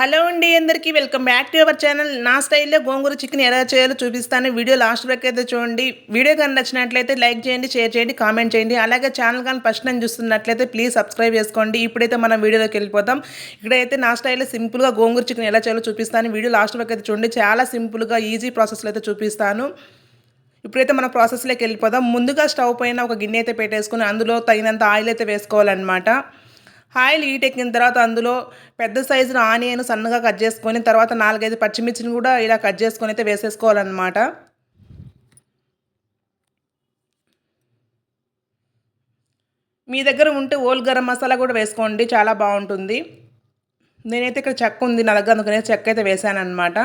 Hello అండి అందరికీ welcome back to our channel. నా స్టైల్లో గోంగూర చికెన్ ఎలా చేయాలో చూపిస్తాను. వీడియో లాస్ట్ వరకు అయితే చూడండి. వీడియో కానీ నచ్చినట్లయితే లైక్ చేయండి షేర్ చేయండి కామెంట్ చేయండి. అలాగే ఛానల్ కానీ ఫస్ట్ నేను చూస్తున్నట్లయితే ప్లీజ్ సబ్స్క్రైబ్ చేసుకోండి. ఇప్పుడైతే మనం వీడియోలోకి వెళ్ళిపోతాం. ఇక్కడైతే నా స్టైల్లో సింపుల్గా గోంగూర చికెన్ ఎలా చేయాలో చూపిస్తాను. వీడియో లాస్ట్ వరకు అయితే చూడండి. చాలా సింపుల్గా ఈజీ ప్రాసెస్లో అయితే చూపిస్తాను. ఇప్పుడైతే మన ప్రాసెస్లోకి వెళ్ళిపోదాం. ముందుగా స్టవ్ పైన ఒక గిన్నె అయితే పెట్టేసుకుని అందులో తగినంత ఆయిల్ అయితే వేసుకోవాలన్నమాట. ఆయిల్ హీట్ ఎక్కిన తర్వాత అందులో పెద్ద సైజులో ఆనియన్ సన్నగా కట్ చేసుకొని తర్వాత నాలుగైదు పచ్చిమిర్చిని కూడా ఇలా కట్ చేసుకొని అయితే వేసేసుకోవాలన్నమాట. మీ దగ్గర ఉంటే ఓల్ గరం మసాలా కూడా వేసుకోండి చాలా బాగుంటుంది. నేనైతే ఇక్కడ చెక్క ఉంది నా దగ్గర అందుకనే చెక్క అయితే వేసాను అనమాట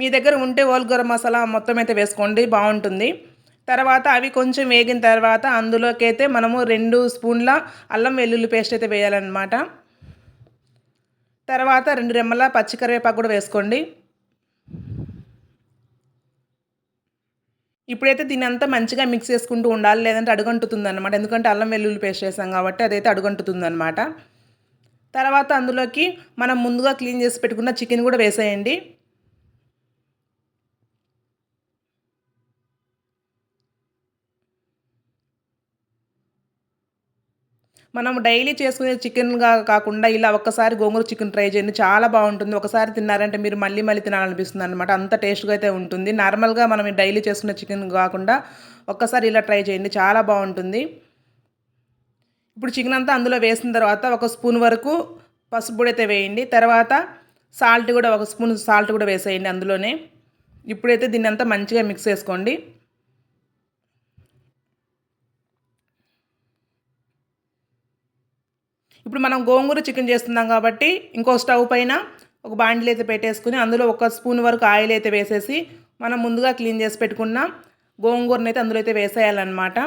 మీ దగ్గర ఉంటే ఓల్ గరం మసాలా మొత్తం అయితే వేసుకోండి బాగుంటుంది. తర్వాత అవి కొంచెం వేగిన తర్వాత అందులోకైతే మనము రెండు స్పూన్ల అల్లం వెల్లుల్లి పేస్ట్ అయితే వేయాలన్నమాట. తర్వాత రెండు రెమ్మల పచ్చికరివేపాకు కూడా వేసుకోండి. ఇప్పుడైతే దీని అంతా మంచిగా మిక్స్ చేసుకుంటూ ఉండాలి లేదంటే అడుగంటుతుంది అనమాట ఎందుకంటే అల్లం వెల్లుల్లి పేస్ట్ చేసాం కాబట్టి అదైతే అడుగంటుతుంది అనమాట తర్వాత అందులోకి మనం ముందుగా క్లీన్ చేసి పెట్టుకున్న చికెన్ కూడా వేసేయండి. మనం డైలీ చేసుకునే చికెన్గా కాకుండా ఇలా ఒక్కసారి గోంగూర చికెన్ ట్రై చేయండి. చాలా బాగుంటుంది. ఒకసారి తిన్నారంటే మీరు మళ్ళీ మళ్ళీ తినాలనిపిస్తుంది అనమాట అంత టేస్ట్గా అయితే ఉంటుంది. నార్మల్గా మనం డైలీ చేసుకునే చికెన్ కాకుండా ఒక్కసారి ఇలా ట్రై చేయండి. చాలా బాగుంటుంది. ఇప్పుడు చికెన్ అంతా అందులో వేసిన తర్వాత ఒక స్పూన్ వరకు పసుపు పొడి అయితే వేయండి. తర్వాత సాల్ట్ కూడా ఒక స్పూన్ సాల్ట్ కూడా వేసేయండి అందులోనే. ఇప్పుడైతే దీన్ని అంతా మంచిగా మిక్స్ చేసుకోండి. ఇప్పుడు మనం గోంగూర చికెన్ చేస్తున్నాం కాబట్టి ఇంకో స్టవ్ పైన ఒక బాండిల్ అయితే పెట్టేసుకుని అందులో ఒక స్పూన్ వరకు ఆయిల్ అయితే వేసేసి మనం ముందుగా క్లీన్ చేసి పెట్టుకున్న గోంగూరని అయితే అందులో అయితే వేసేయాలన్నమాట.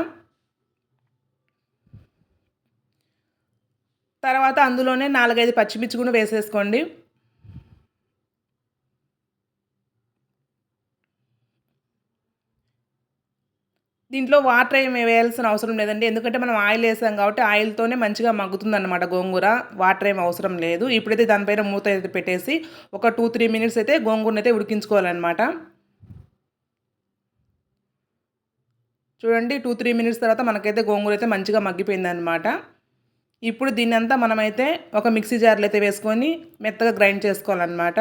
తర్వాత అందులోనే నాలుగైదు పచ్చిమిర్చి కూడా వేసేసుకోండి. దీంట్లో వాటర్ ఏమి వేయాల్సిన అవసరం లేదండి. ఎందుకంటే మనం ఆయిల్ వేసాం కాబట్టి ఆయిల్తోనే మంచిగా మగ్గుతుంది అనమాట గోంగూర. వాటర్ ఏమి అవసరం లేదు. ఇప్పుడైతే దానిపైన మూత అయితే పెట్టేసి ఒక టూ త్రీ మినిట్స్ అయితే గోంగూరని అయితే ఉడికించుకోవాలన్నమాట. చూడండి టూ త్రీ మినిట్స్ తర్వాత మనకైతే గోంగూర అయితే మంచిగా మగ్గిపోయింది అనమాట ఇప్పుడు దీన్ని అంతా మనమైతే ఒక మిక్సీ జార్లో అయితే వేసుకొని మెత్తగా గ్రైండ్ చేసుకోవాలన్నమాట.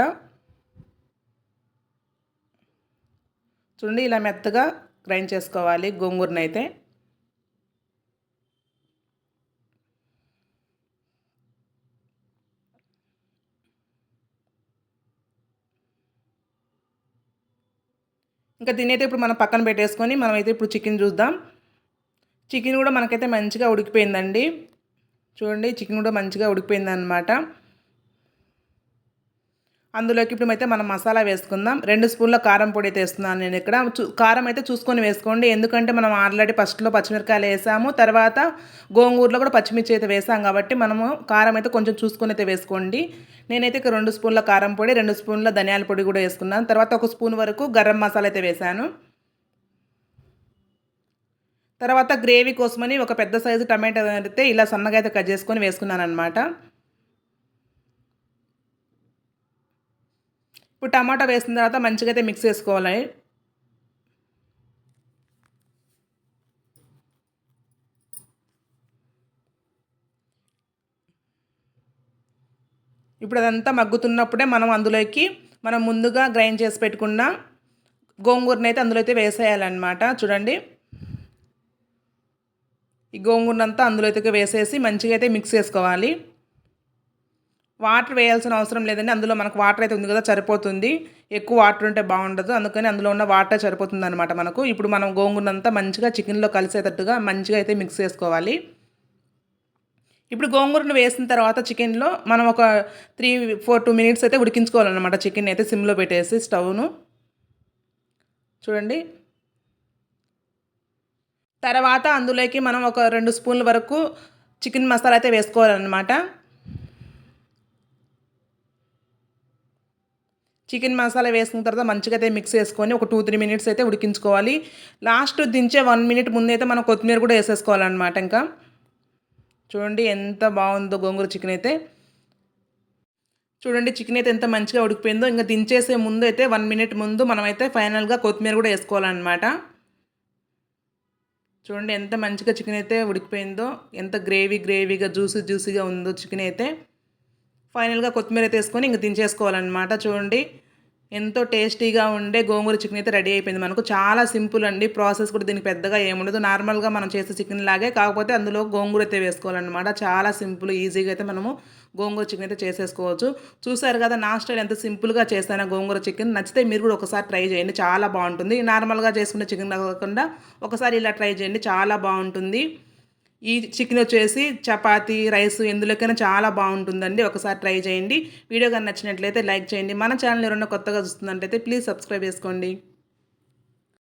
చూడండి ఇలా మెత్తగా గ్రైండ్ చేసుకోవాలి గోంగూరనైతే. అయితే ఇంకా దీనైతే ఇప్పుడు మనం పక్కన పెట్టేసుకొని మనమైతే ఇప్పుడు చికెన్ చూద్దాం. చికెన్ కూడా మనకైతే మంచిగా ఉడికిపోయిందండి. చూడండి చికెన్ కూడా మంచిగా ఉడికిపోయిందనమాట అందులోకి ఇప్పుడు అయితే మనం మసాలా వేసుకుందాం. రెండు స్పూన్ల కారం పొడి అయితే వేస్తున్నాను నేను ఇక్కడ. కారం అయితే చూసుకొని వేసుకోండి. ఎందుకంటే మనం ఆల్రెడీ ఫస్ట్లో పచ్చిమిరకాయలు వేసాము. తర్వాత గోంగూరలో కూడా పచ్చిమిర్చి అయితే వేసాం కాబట్టి మనము కారం అయితే కొంచెం చూసుకొని అయితే వేసుకోండి. నేనైతే ఇక్కడ రెండు స్పూన్ల కారం పొడి రెండు స్పూన్ల ధనియాల పొడి కూడా వేసుకున్నాను. తర్వాత ఒక స్పూన్ వరకు గరం మసాలా అయితే వేసాను. తర్వాత గ్రేవీ కోసమని ఒక పెద్ద సైజు టమాటో అయితే ఇలా సన్నగా అయితే కట్ చేసుకొని వేసుకున్నాను అనమాట ఇప్పుడు టమాటా వేసిన తర్వాత మంచిగా అయితే మిక్స్ చేసుకోవాలి. ఇప్పుడు అదంతా మగ్గుతున్నప్పుడే మనం అందులోకి మనం ముందుగా గ్రైండ్ చేసి పెట్టుకున్న గోంగూరని అయితే అందులో అయితే వేసేయాలన్నమాట. చూడండి. ఈ గోంగూరనంతా అందులో అయితే వేసేసి మంచిగా అయితే మిక్స్ చేసుకోవాలి. వాటర్ వేయాల్సిన అవసరం లేదండి. అందులో మనకు వాటర్ అయితే ఉంది కదా సరిపోతుంది. ఎక్కువ వాటర్ ఉంటే బాగుండదు. అందుకని అందులో ఉన్న వాటర్ సరిపోతుంది అనమాట మనకు. ఇప్పుడు మనం గోంగూరంతా మంచిగా చికెన్లో కలిసేటట్టుగా మంచిగా అయితే మిక్స్ చేసుకోవాలి. ఇప్పుడు గోంగూరను వేసిన తర్వాత చికెన్లో మనం ఒక త్రీ ఫోర్ టూ మినిట్స్ అయితే ఉడికించుకోవాలన్నమాట చికెన్ అయితే సిమ్లో పెట్టేసి స్టవ్ను. చూడండి. తర్వాత అందులోకి మనం ఒక రెండు స్పూన్ల వరకు చికెన్ మసాలా అయితే వేసుకోవాలన్నమాట. చికెన్ మసాలా వేసుకున్న తర్వాత మంచిగా అయితే మిక్స్ చేసుకొని ఒక టూ త్రీ మినిట్స్ అయితే ఉడికించుకోవాలి. లాస్ట్ దించే వన్ మినిట్ ముందైతే మనం కొత్తిమీర కూడా వేసేసుకోవాలన్నమాట ఇంకా. చూడండి ఎంత బాగుందో గోంగూర చికెన్ అయితే. చూడండి చికెన్ అయితే ఎంత మంచిగా ఉడికిపోయిందో. ఇంకా దించేసే ముందు అయితే వన్ మినిట్ ముందు మనమైతే ఫైనల్గా కొత్తిమీర కూడా వేసుకోవాలన్నమాట. చూడండి ఎంత మంచిగా చికెన్ అయితే ఉడికిపోయిందో. ఎంత గ్రేవీ గ్రేవీగా జ్యూసీ జ్యూసీగా ఉందో చికెన్ అయితే. ఫైనల్గా కొత్తిమీర అయితే వేసుకొని ఇంక దించేసుకోవాలన్నమాట. చూడండి ఎంతో టేస్టీగా ఉండే గోంగూర చికెన్ అయితే రెడీ అయిపోయింది. మనకు చాలా సింపుల్ అండి. ప్రాసెస్ కూడా దీనికి పెద్దగా ఏముండదు. నార్మల్గా మనం చేసే చికెన్ లాగే కాకపోతే అందులో గోంగూర అయితే వేసుకోవాలన్నమాట. చాలా సింపుల్ ఈజీగా అయితే మనము గోంగూర చికెన్ అయితే చేసేసుకోవచ్చు. చూసారు కదా నా స్టైల్ ఎంత సింపుల్గా చేస్తానో గోంగూర చికెన్. నచ్చితే మీరు కూడా ఒకసారి ట్రై చేయండి. చాలా బాగుంటుంది. నార్మల్గా చేసుకునే చికెన్ కాకుండా ఒకసారి ఇలా ట్రై చేయండి. చాలా బాగుంటుంది. ఈ చికెన్ వచ్చేసి చపాతీ రైస్ ఎందులోకైనా చాలా బాగుంటుందండి. ఒకసారి ట్రై చేయండి. వీడియో కానీ నచ్చినట్లయితే లైక్ చేయండి. మన ఛానల్ ఎవరైనా కొత్తగా చూస్తుందంటే ప్లీజ్ సబ్స్క్రైబ్ చేసుకోండి.